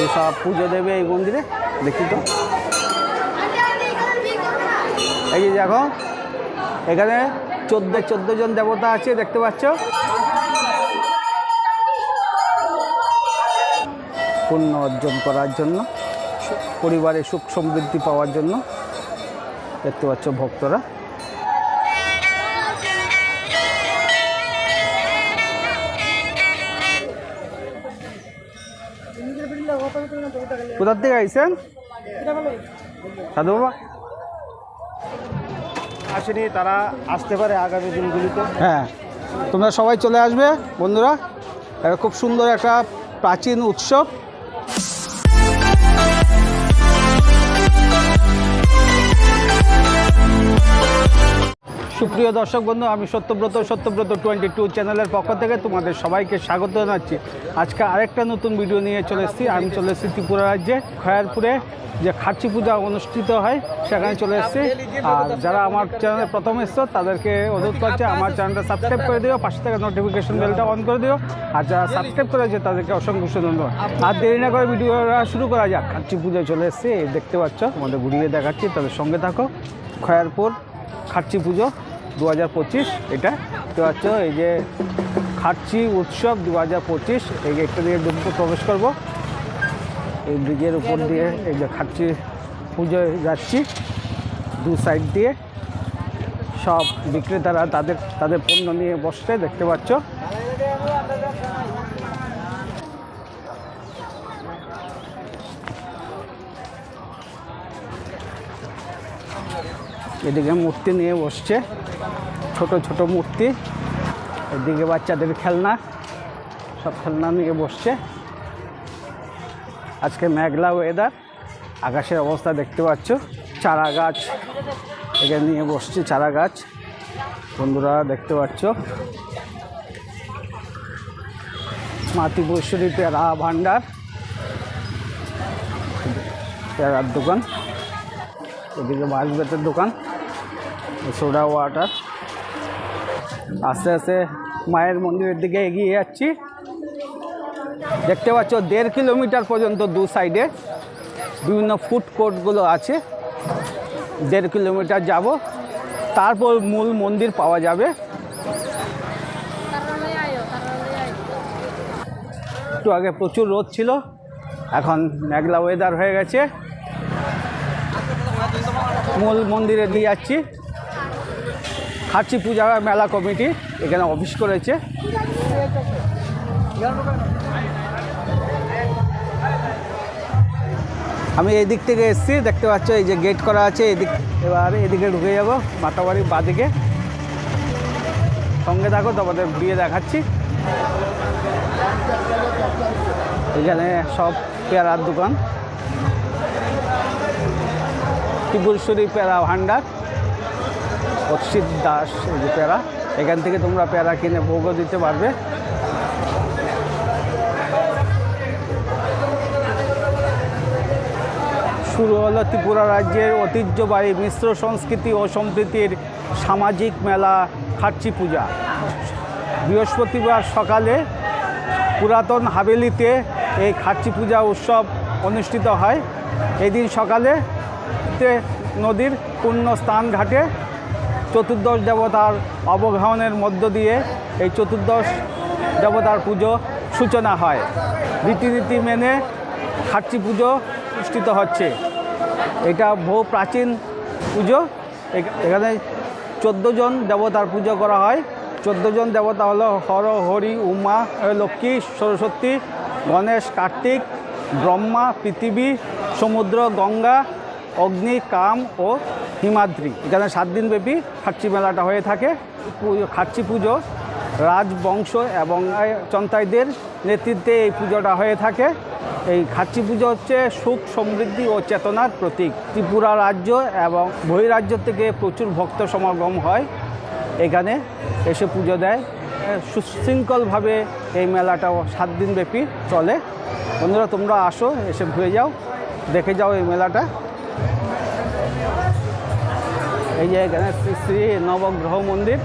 এই সব পুজো দেবে এই মন্দিরে, দেখি তো। এই যে দেখো, এখানে চোদ্দ চোদ্দ জন দেবতা আছে, দেখতে পাচ্ছ? পুণ্য অর্জন করার জন্য, পরিবারে সুখ সমৃদ্ধি পাওয়ার জন্য, দেখতে পাচ্ছ ভক্তরা। কোথার থেকে আইসেন সাধু বাবা? আসেনি তারা আসতে পারে আগামী দিনগুলিতে। হ্যাঁ তোমরা সবাই চলে আসবে বন্ধুরা। এটা খুব সুন্দর একটা প্রাচীন উৎসব। সুপ্রিয় দর্শক বন্ধু, আমি সত্যব্রত সত্যব্রত টোয়েন্টি টু চ্যানেলের পক্ষ থেকে তোমাদের সবাইকে স্বাগত জানাচ্ছি। আজকে আরেকটা নতুন ভিডিও নিয়ে চলে এসেছি। আমি চলে এসেছি ত্রিপুরা রাজ্যে, খয়ারপুরে, যে খার্চি পূজা অনুষ্ঠিত হয়, সেখানে চলে এসেছি। আর যারা আমার চ্যানেলে প্রথম এসছো, তাদেরকে অনুরোধ করছে, আমার চ্যানেলটা সাবস্ক্রাইব করে দিও, পাশে থেকে নোটিফিকেশন বেলটা অন করে দিও। আর যারা সাবস্ক্রাইব করেছে, তাদেরকে অসংখ্য ধন্যবাদ। আর দেরি না করে ভিডিওটা শুরু করা যাক। খার্চি পুজোয় চলে এসেছি, দেখতে পাচ্ছ আমাদের ঘুরিয়ে দেখাচ্ছি, তাদের সঙ্গে থাকো। খয়ারপুর খার্চি পুজো। দু হাজার পঁচিশ, এটা দেখতে পাচ্ছ, এই যে খাটছি উৎসব দু হাজার পঁচিশ, এই গেটটা দিয়ে ঢুকতে প্রবেশ করব। এই ব্রিজের উপর দিয়ে এই যে খাটছি পুজোয় যাচ্ছি, দু সাইড দিয়ে। সব বিক্রেতারা তাদের তাদের পণ্য নিয়ে বসছে, দেখতে পাচ্ছ। এদিকে মূর্তি নিয়ে বসছে। ছোট ছোট মূর্তি। এদিকে বাচ্চাদের খেলনা, সব খেলনা নিয়ে বসছে। আজকে মেঘলা ওয়েদার আকাশের অবস্থা দেখতে পাচ্ছ। চারা গাছ এখানে নিয়ে বসছে চারা গাছ। বন্ধুরা দেখতে পাচ্ছ। মাতৃপুরেশ্বরী পেয়ারা ভাণ্ডার পেয়ারার দোকান। এদিকে বাঁশবেতের দোকান, সোডা ওয়াটার। আস্তে আস্তে মায়ের মন্দিরের দিকে এগিয়ে যাচ্ছি। দেখতে পাচ্ছ, দেড় কিলোমিটার পর্যন্ত দু সাইডে বিভিন্ন ফুড কোর্টগুলো আছে। দেড় কিলোমিটার যাব, তারপর মূল মন্দির পাওয়া যাবে। একটু আগে প্রচুর রোদ ছিল, এখন মেঘলা ওয়েদার হয়ে গেছে। মূল মন্দিরে দিয়ে যাচ্ছি। খাচ্ছি পূজা মেলা কমিটি এখানে অফিস করেছে। আমি এই দিক থেকে এসেছি, দেখতে পাচ্ছ এই যে গেট করা আছে, এদিক এবার এদিকে ঢুকে যাব মাতাবাড়ির বাদিকে। সঙ্গে থাকো, তোমাদের দিয়ে দেখাচ্ছি। এখানে সব পেয়ারার দোকান। ত্রিপুরেশ্বরী পেয়ারা ভাণ্ডার। অচ্ছিত দাস এই যে পেয়ারা এখান থেকে তোমরা প্যারা কিনে ভোগও দিতে পারবে। শুরু হলো ত্রিপুরা রাজ্যের ঐতিহ্যবাহী মিশ্র সংস্কৃতি ও সম্প্রীতির সামাজিক মেলা খার্চি পূজা। বৃহস্পতিবার সকালে পুরাতন হাভেলিতে এই খার্চি পূজা উৎসব অনুষ্ঠিত হয়। এদিন সকালে নদীর পূর্ণ স্থান ঘাটে চতুর্দশ দেবতার অবগাহনের মধ্য দিয়ে এই চতুর্দশ দেবতার পুজো সূচনা হয়। রীতিনীতি মেনে খার্চি পুজো অনুষ্ঠিত হচ্ছে। এটা বহু প্রাচীন পুজো। এখানে চোদ্দ জন দেবতার পুজো করা হয়। চোদ্দ জন দেবতা হলো হর, হরি, উমা লক্ষ্মী, সরস্বতী, গণেশ, কার্তিক, ব্রহ্মা, পৃথিবী, সমুদ্র, গঙ্গা অগ্নি, কাম ও হিমাদ্রি। এখানে সাত দিনব্যাপী খাচ্চি মেলাটা হয়ে থাকে। খাচ্চি পুজো রাজবংশ এবং চন্তাইদের নেতৃত্বে এই পুজোটা হয়ে থাকে। এই খাচ্চি পুজো হচ্ছে সুখ, সমৃদ্ধি ও চেতনার প্রতীক। ত্রিপুরা রাজ্য এবং বহিরাজ্য থেকে প্রচুর ভক্ত সমাগম হয়। এখানে এসে পুজো দেয়। সুশৃঙ্খলভাবে এই মেলাটাও সাত দিনব্যাপী চলে। বন্ধুরা, তোমরা আসো, এসে ঘুরে যাও, দেখে যাও এই মেলাটা। এই যে এখানে শ্রী নবগ্রহ মন্দির।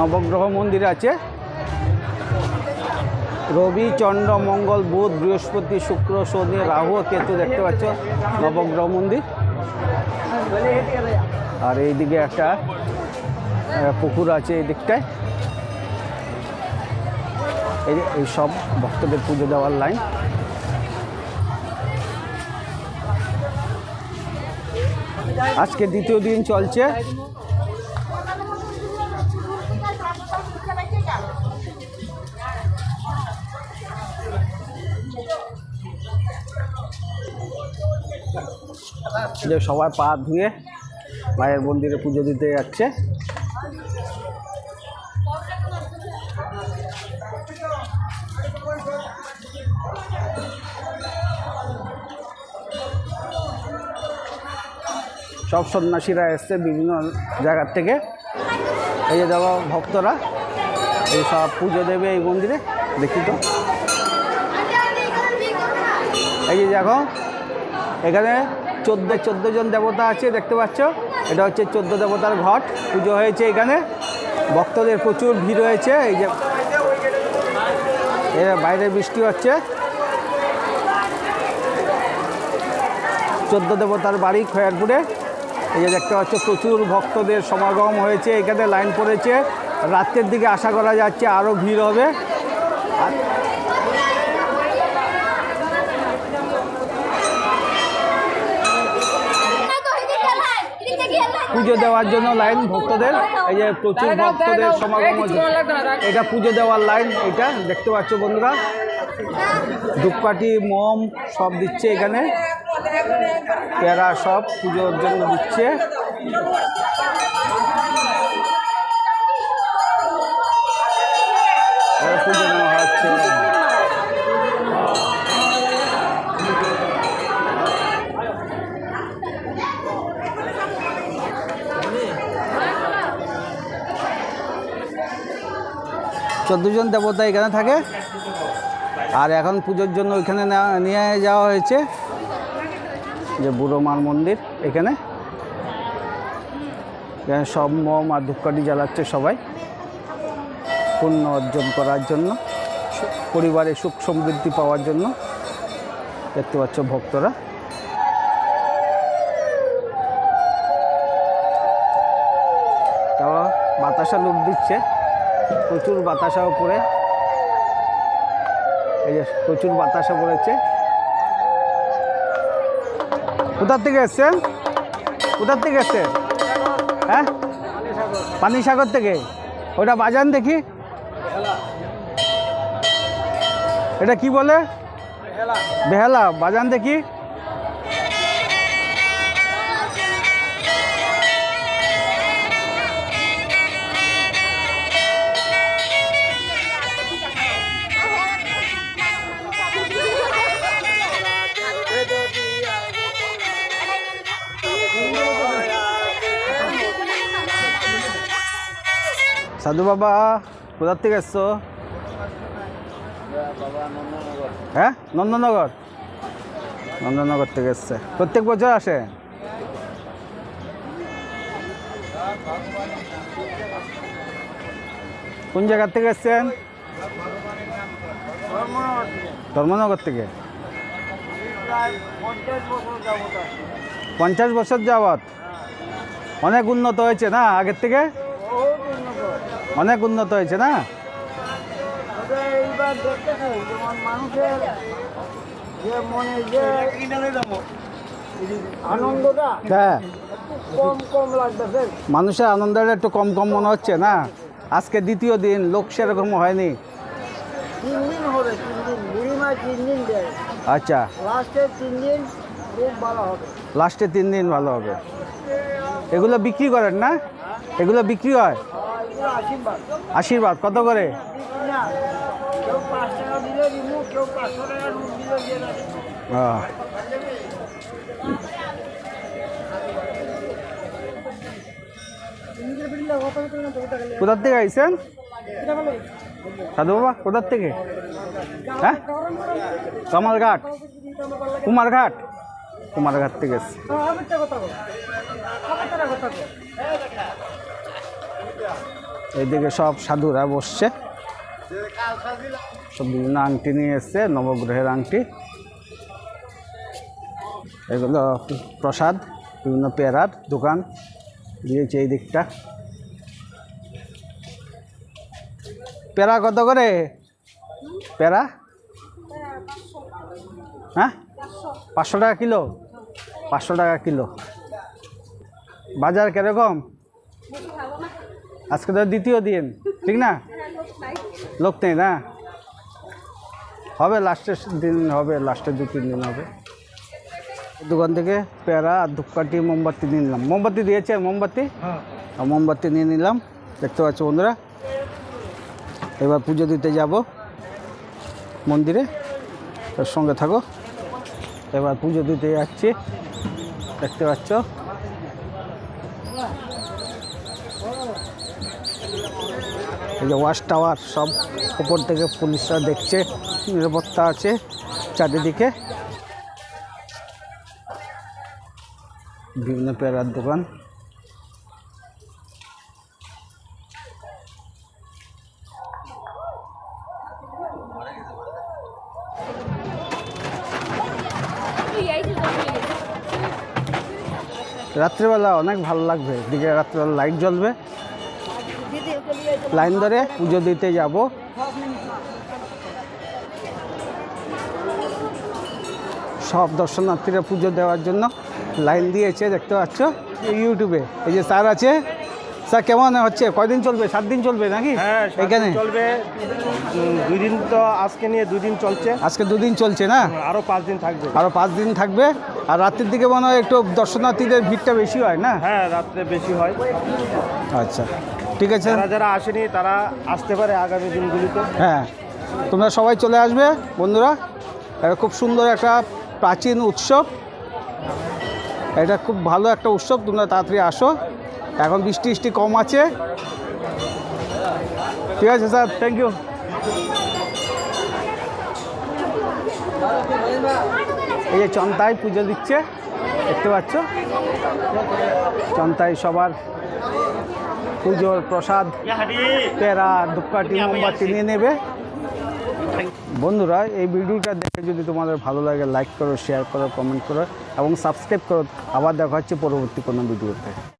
নবগ্রহ মন্দির আছে। রবি, চন্দ্র, মঙ্গল, বুধ, বৃহস্পতি, শুক্র, শনি, রাহু, কেতু দেখতে পাচ্ছ। নবগ্রহ মন্দির। আর এইদিকে একটা পুকুর আছে এই দিকটায়। এই সব ভক্তদের পুজো দেওয়ার লাইন। আজকে দ্বিতীয় দিন চলছে। সবাই পা ধুয়ে মায়ের মন্দিরে পুজো দিতে যাচ্ছে। সব সন্ন্যাসীরা এসছে বিভিন্ন জায়গার থেকে। এই যে দেখো ভক্তরা, এই সব পুজো দেবে এই মন্দিরে, দেখি তো। এই যে দেখো, এখানে চোদ্দ চোদ্দ জন দেবতা আছে, দেখতে পাচ্ছ? এটা হচ্ছে চোদ্দ দেবতার ঘট, পুজো হয়েছে এখানে। ভক্তদের প্রচুর ভিড় হয়েছে এই যে বাইরে বৃষ্টি হচ্ছে। চোদ্দ দেবতার বাড়ি খয়ারপুরে। এই যে দেখতে পাচ্ছ প্রচুর ভক্তদের সমাগম হয়েছে এখানে লাইন পড়েছে। রাত্রের দিকে আশা করা যাচ্ছে আরও ভিড় হবে। আর পুজো দেওয়ার জন্য লাইন ভক্তদের এই যে প্রচুর ভক্তদের সমাগম হচ্ছে এটা পুজো দেওয়ার লাইন এটা দেখতে পাচ্ছ বন্ধুরা। ধূপকাঠি মোম সব দিচ্ছে এখানে। পেয়ারা সব পুজোর জন্য দিচ্ছে। এবার পুজো নেওয়া হচ্ছে। চোদ্দ জন দেবতা এখানে থাকে। আর এখন পুজোর জন্য ওইখানে নিয়ে যাওয়া হয়েছে। যে বুড়ো মার মন্দির এখানে। এখানে সব মম আর ধূপকাঠি জ্বালাচ্ছে সবাই। পুণ্য অর্জন করার জন্য, পরিবারে সুখ সমৃদ্ধি পাওয়ার জন্য। দেখতে পাচ্ছ ভক্তরা। বাতাসা লুক দিচ্ছে, প্রচুর বাতাসা উপরে। এই যে প্রচুর বাতাসা পড়েছে। কোথার থেকে এসছেন কোথার থেকে এসছেন হ্যাঁ? পানি সাগর থেকে? ওটা বাজান দেখি। এটা কি বলে? বেহালা, বাজান দেখি। সাধু বাবা, কোথার থেকে এসছো? হ্যাঁ? নন্দনগর। নন্দনগর থেকে এসছে। প্রত্যেক বছর আসে? কোন জায়গার থেকে এসছেন? ধর্মনগর থেকে। পঞ্চাশ বছর যাবৎ। অনেক উন্নত হয়েছে না আগের থেকে? অনেক উন্নত হয়েছে না? মানুষের যে মনে যে আনন্দটা হ্যাঁ। কম কম লাগতেছে। মানুষের আনন্দটা একটু কম কম মনে হচ্ছে না? আজকে দ্বিতীয় দিন লোক সেরকম হয়নি। তিন দিন হবে তিন দিন। বুড়িমায় তিন দিন দেয়। আচ্ছা। লাস্টের তিন দিন খুব ভালো হবে। লাস্টে তিন দিন ভালো হবে। এগুলো বিক্রি করেন না? এগুলো বিক্রি হয়? আশীর্বাদ। কত করে। কোথার থেকে আইছেন? সাধু বাবা কোথার থেকে? হ্যাঁ? কামালঘাট। কুমারঘাট। কুমারঘাট থেকে এসছি। এইদিকে সব সাধুরা বসছে। সব বিভিন্ন আংটি নিয়ে এসছে, নবগ্রহের আংটি। এগুলো প্রসাদ, বিভিন্ন পেয়ারার দোকান দিয়েছে এই দিকটা। পেয়ারা কত করে? পেয়ারা? হ্যাঁ? পাঁচশো টাকা কিলো? পাঁচশো টাকা কিলো। বাজার কীরকম? আজকে তো দ্বিতীয় দিন ঠিক না? লোক নেই না? হবে লাস্টের দিন হবে লাস্টের দু তিন দিন হবে। দোকান থেকে পেয়ারা আর ধূপকাঠি মোমবাতি নিয়ে নিলাম। মোমবাতি দিয়েছে মোমবাতি? আর মোমবাতি নিয়ে নিলাম। দেখতে পাচ্ছ বন্ধুরা এবার পুজো দিতে যাব মন্দিরে। তার সঙ্গে থাকো। এবার পুজো দিতে যাচ্ছি। দেখতে পাচ্ছ? এই যে ওয়াশ টাওয়ার সব উপর থেকে পুলিশরা দেখছে, নিরাপত্তা আছে চারিদিকে। বিভিন্ন পেয়ারার দোকান। রাত্রিবেলা অনেক ভালো লাগবে, এদিকে রাত্রিবেলা লাইট জ্বলবে। লাইন ধরে পুজো দিতে যাব। সব দর্শনার্থীরা পুজো দেওয়ার জন্য লাইন দিয়েছে দেখতে পাচ্ছ? ইউটিউবে এই যে স্যার আছে। স্যার কেমন হচ্ছে? কয়দিন চলবে? সাত দিন চলবে নাকি? হ্যাঁ এখানে। চলবে। দুই দিন তো আজকে নিয়ে দুই দিন চলছে। আজকে দুদিন চলছে না? আরও পাঁচ দিন থাকবে। আরও পাঁচ দিন থাকবে। আর রাত্রির দিকে মনে হয় একটু দর্শনার্থীদের ভিড়টা বেশি হয় না? হ্যাঁ রাত্রে বেশি হয়। আচ্ছা। ঠিক আছে? যারা যারা আসেনি তারা আসতে পারে আগামী দিনগুলিতে। হ্যাঁ। তোমরা সবাই চলে আসবে বন্ধুরা। এটা খুব সুন্দর একটা প্রাচীন উৎসব। এটা খুব ভালো একটা উৎসব তোমরা তাড়াতাড়ি আসো। এখন বৃষ্টি বৃষ্টি কম আছে। ঠিক আছে স্যার থ্যাংক ইউ এই যে চন্তায় পুজো দিচ্ছে দেখতে পাচ্ছ? চন্তায় সবার পুজোর প্রসাদ পেরা ধূপকাঠি মোমবাতি নিয়ে নেবে। বন্ধুরা এই ভিডিওটা দেখে যদি তোমাদের ভালো লাগে লাইক করো শেয়ার করো কমেন্ট করো এবং সাবস্ক্রাইব করো। আবার দেখা হচ্ছে পরবর্তী কোনো ভিডিওতে।